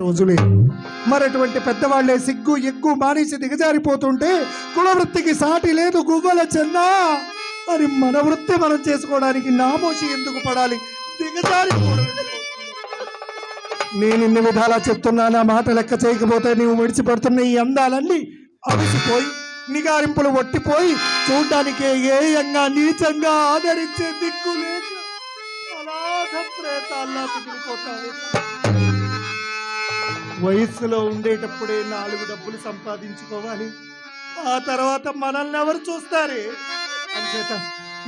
రోజులే. మరటువంటి పెద్దవాళ్ళే సిగ్గు ఎగ్గు మానేసి దిగజారిపోతుంటే కులవృత్తికి సాటి లేదు గువ్వల చెన్నా మరి మన వృత్తి మనం చేసుకోవడానికి నామోషి ఎందుకు పడాలి? దిగజారిపోవడం నేను ఇన్ని విధాలా చెప్తున్నా నా మాట లెక్క చేయకపోతే నీవు విడిచిపడుతున్న ఈ అందాలన్నీ అవిసిపోయి నిగారింపులు ఒట్టిపోయి చూడ్డానికే ఏయంగా నీచంగా ఆదరించే దిక్కు లేక అనాథ ప్రేతాల్లా వయస్సులో ఉండేటప్పుడే నాలుగు డబ్బులు సంపాదించుకోవాలి. ఆ తర్వాత మనల్ని ఎవరు చూస్తారే? అంచేత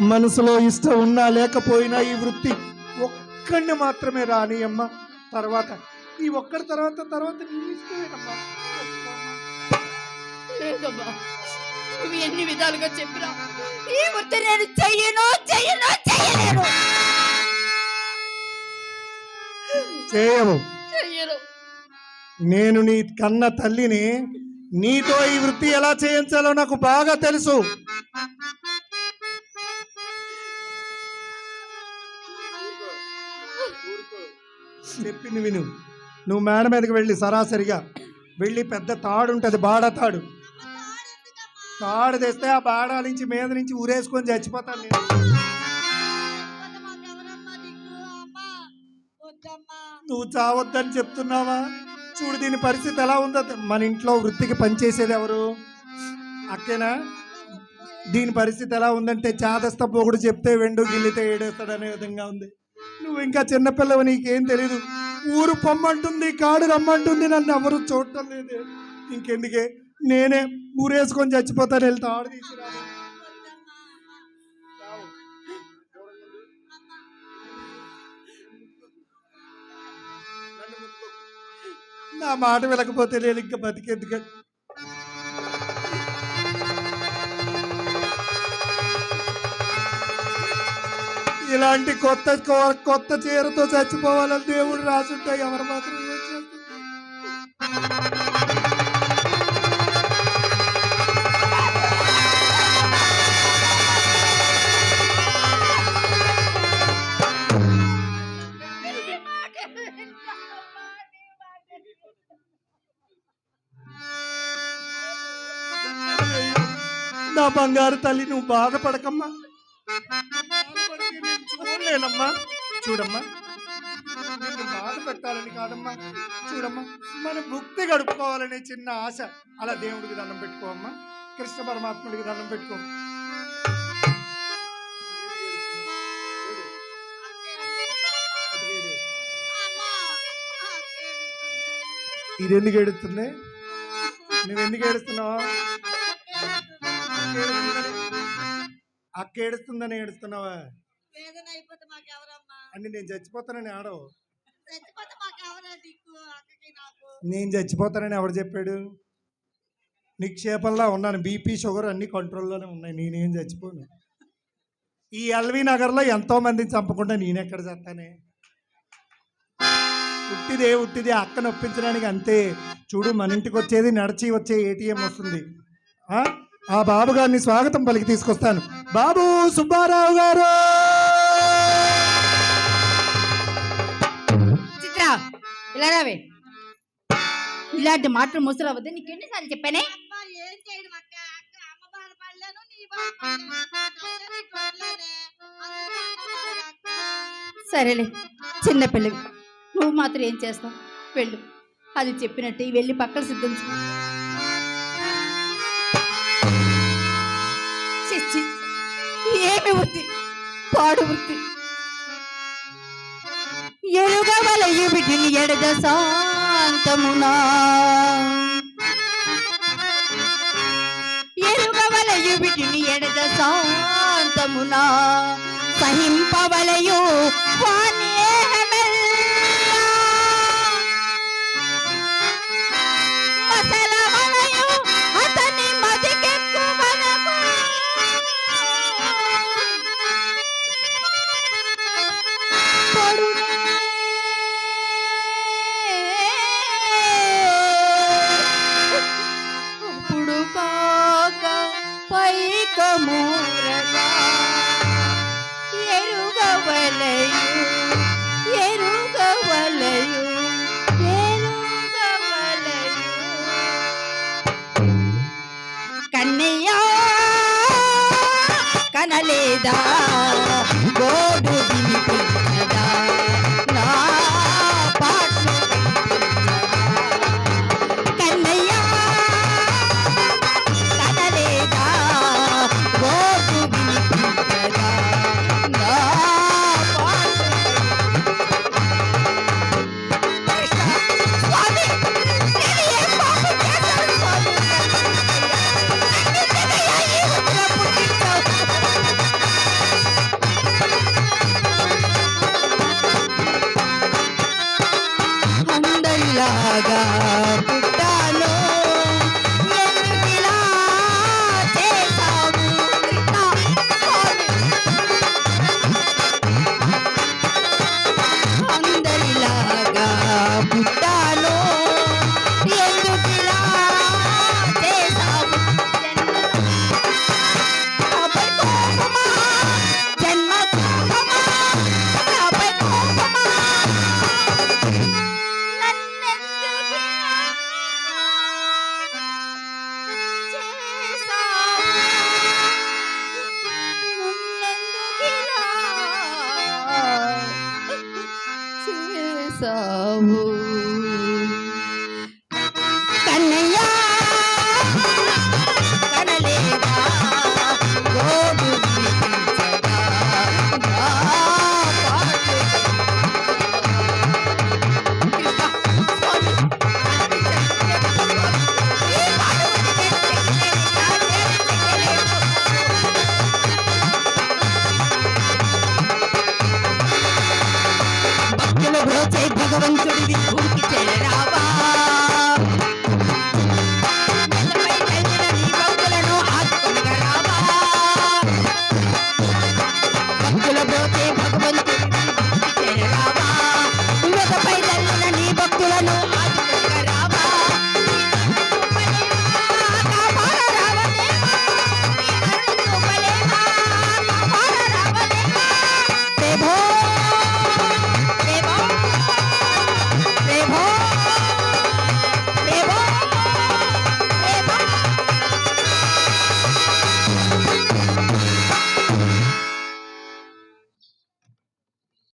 మనసులో ఇష్టం ఉన్నా లేకపోయినా ఈ వృత్తి ఒక్కడిని మాత్రమే రాని అమ్మ తర్వాత ఈ ఒక్కడి తర్వాత తర్వాత నీ ఇష్టమేనమ్మా. లేదమ్మా నువ్వు ఎన్ని విధాలుగా చెప్పినా ఈ వృత్తి నేను చెయ్యను చెయ్యను చెయ్యలేను. చేయవు చెయ్యను. నేను నీ కన్న తల్లిని నీతో ఈ వృత్తి ఎలా చేయించాలో నాకు బాగా తెలుసు. చెప్పింది విను. నువ్వు మేడ మీదకి వెళ్ళి సరాసరిగా వెళ్ళి పెద్ద తాడు ఉంటుంది బాడ తాడు. తాడు తెస్తే ఆ బాడ నుంచి మీద నుంచి ఊరేసుకొని చచ్చిపోతాను నేను. నువ్వు చావద్దని చెప్తున్నావా? చూడు దీని పరిస్థితి ఎలా ఉందో. మన ఇంట్లో వృత్తికి పనిచేసేది ఎవరు? అక్కేనా? దీని పరిస్థితి ఎలా ఉందంటే చాదస్త పోగుడు చెప్తే వెండు గిల్లితే ఏడేస్తాడు అనే విధంగా ఉంది. నువ్వు ఇంకా చిన్నపిల్లవు నీకేం తెలీదు. ఊరు పొమ్మంటుంది కాడు రమ్మంటుంది నన్ను ఎవరు చూడటం లేదు. ఇంకెందుకే? నేనే ఊరేసుకొని చచ్చిపోతాను వెళ్తా ఆడు తీసుకురాను నా మాట వినకపోతే నేను ఇంకా బతికేందుకు? ఇలాంటి కొత్త కొత్త చీరతో చచ్చిపోవాలని దేవుడు రాసుంటే ఎవరు మాత్రం బంగారు తల్లి నువ్వు బాధపడకమ్మా. చూడలేనమ్మా. చూడమ్మా. బాధ పెట్టాలని కాదమ్మా. చూడమ్మా. మన భుక్తి గడుపుకోవాలనే చిన్న ఆశ. అలా దేవుడికి దండం పెట్టుకోమ్మా కృష్ణ పరమాత్ముడికి దండం పెట్టుకో. ఇది ఎందుకు ఏడుస్తుంది? నువ్వు ఎందుకు ఏడుస్తున్నావు? అక్క ఏడుస్తుందని ఏడుస్తున్నావా? అని నేను చచ్చిపోతానని ఆడవు. నేను చచ్చిపోతానని ఎవడు చెప్పాడు? నిక్షేపంలా ఉన్నాను. బీపీ షుగర్ అన్ని కంట్రోల్లోనే ఉన్నాయి. నేనేం చచ్చిపోను. ఈ ఎల్వి నగర్లో ఎంతో మందిని చంపకుండా నేనెక్కడ చేస్తానే? ఉట్టిదే ఉట్టిదే అక్క నొప్పించడానికి అంతే. చూడు మన ఇంటికి వచ్చేది నడిచి వచ్చే ఏటీఎం వస్తుంది. ఆ? బాబు గారిని స్వాగతం పలికి తీసుకొస్తాను. బాబు సుబ్బారావు గారు! చిత్ర ఇలా రావే. ఇలాంటి మాటలు ముసలవద్దు నీకు ఎన్నిసార్లు చెప్పానే. సరేలే చిన్న పిల్లవి. నువ్వు మాత్రం ఏం చేస్తావు? వెళ్ళు. అది చెప్పినట్టు వెళ్ళి పక్కన సిద్ధం పాడు వృత్తి పాడు వృత్తి ఎరుగవలయు బిడ్డిని ఎడద శాంతమునా ఎరుగవలయు బిడ్డిని ఎడద శాంతమునా సహింపవలయు వాణ్యేహమెల్లా. da భగవంతుడివి భూమికి చేరా.